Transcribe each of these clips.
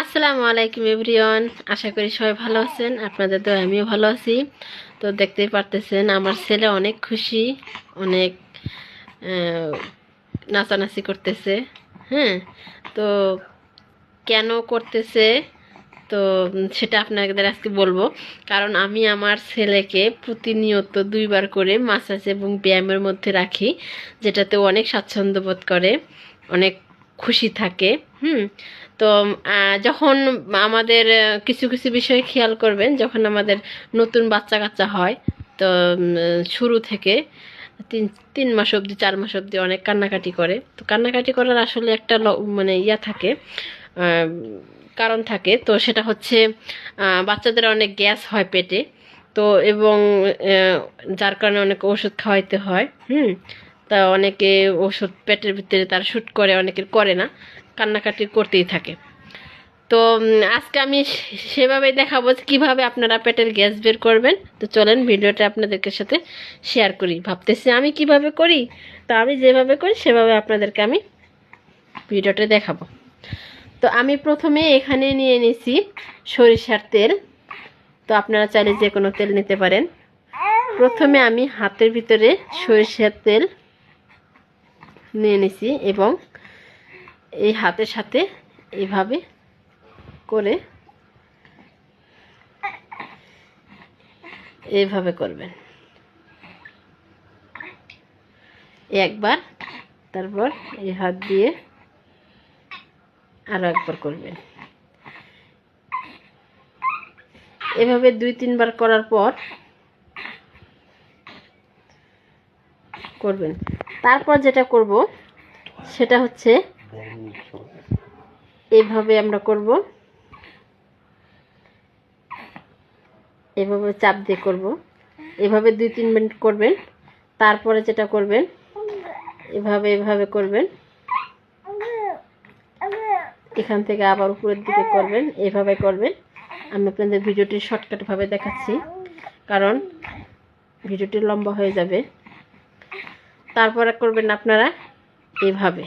আসসালামু আলাইকুম এভরিওয়ান। আশা করি সবাই ভালো আছেন, আপনাদের তো আমিও ভালো আছি। তো দেখতেই পারতেছেন, আমার ছেলে অনেক খুশি, অনেক নাচানাচি করতেছে হ্যাঁ? তো কেন করতেছে? তো সেটা আপনাদের আজকে বলব। কারণ আমি আমার ছেলেকে প্রতিনিয়ত দুইবার করে মাসাজ এবং ব্যায়ামের মধ্যে রাখি, যেটাতে অনেক স্বাচ্ছন্দ্য বোধ করে, অনেক খুশি থাকে, হুম? তো যখন আমাদের কিছু কিছু বিষয়ে খেয়াল করবেন, যখন আমাদের নতুন বাচ্চা কাচ্চা হয়, তো শুরু থেকে তিন তিন মাস অবধি, চার মাস অবধি অনেক কান্নাকাটি করে। তো কান্নাকাটি করার আসলে একটা মানে ইয়া থাকে কারণ থাকে। তো সেটা হচ্ছে বাচ্চাদের অনেক গ্যাস হয় পেটে। তো এবং যার কারণে অনেক ওষুধ খাওয়াইতে হয়, হুম? তা অনেকে ওষুধ পেটের ভিতরে তার শ্যুট করে অনেকের করে না, কান্নাকাটি করতেই থাকে। তো আজকে আমি সেভাবে দেখাবো যে কীভাবে আপনারা পেটের গ্যাস বের করবেন। তো চলেন ভিডিওটা আপনাদেরকে সাথে শেয়ার করি। ভাবতেছি আমি কীভাবে করি? তো আমি যেভাবে করি, সেভাবে আপনাদেরকে আমি ভিডিওটা দেখাবো। তো আমি প্রথমে এখানে নিয়ে নিছি সরিষার তেল। তো আপনারা চাইলে যে কোনো তেল নিতে পারেন। প্রথমে আমি হাতের ভিতরে সরিষার তেল নিয়ে নিছি এবং এই হাতের সাথে এভাবে করে এইভাবে করবেন। একবার, তারপর এই হাত দিয়ে আরও একবার করবেন। এভাবে দুই, তিনবার করার পর করবেন। তারপর যেটা করব, সেটা হচ্ছে এইভাবে আমরা করব। এভাবে চাপ দিয়ে করব। এভাবে দুই তিন মিনিট করবেন। তারপরে যেটা করবেন, এভাবে এভাবে করবেন। এখান থেকে আবার উপরের দিকে করবেন, এভাবে করবেন। আমি আপনাদের ভিডিওটি শর্টকাটভাবে দেখাচ্ছি। কারণ ভিডিওটি লম্বা হয়ে যাবে। তারপরে করবেন আপনারা এভাবে।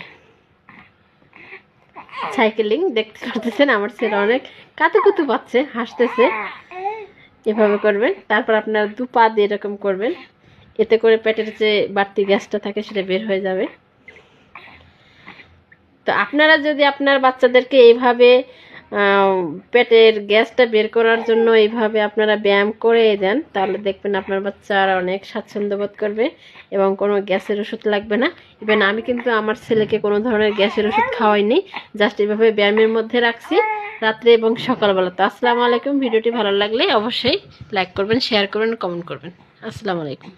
সাইকেলিং দেখতে পারতেছেন, আমার ছেলে অনেক কাতুকুতু পাচ্ছে হাসতেছে। এভাবে করবেন, তারপর আপনারা দু পা দিয়ে এরকম করবেন। এতে করে পেটের যে বাড়তি গ্যাসটা থাকে সেটা বের হয়ে যাবে। তো আপনারা যদি আপনার বাচ্চাদেরকে এইভাবে পেটের গ্যাসটা বের করার জন্য এইভাবে আপনারা ব্যায়াম করে দেন, তাহলে দেখবেন আপনার বাচ্চারা অনেক স্বাচ্ছন্দ্য বোধ করবে এবং কোনো গ্যাসের ওষুধ লাগবে না। ইভেন আমি কিন্তু আমার ছেলেকে কোনো ধরনের গ্যাসের ওষুধ খাওয়াইনি জাস্ট এইভাবে ব্যায়ামের মধ্যে রাখছি, রাত্রে এবং সকালবেলা। তো আসসালামু আলাইকুম, ভিডিওটি ভালো লাগলে অবশ্যই লাইক করবেন শেয়ার করবেন কমেন্ট করবেন। আসসালামু আলাইকুম।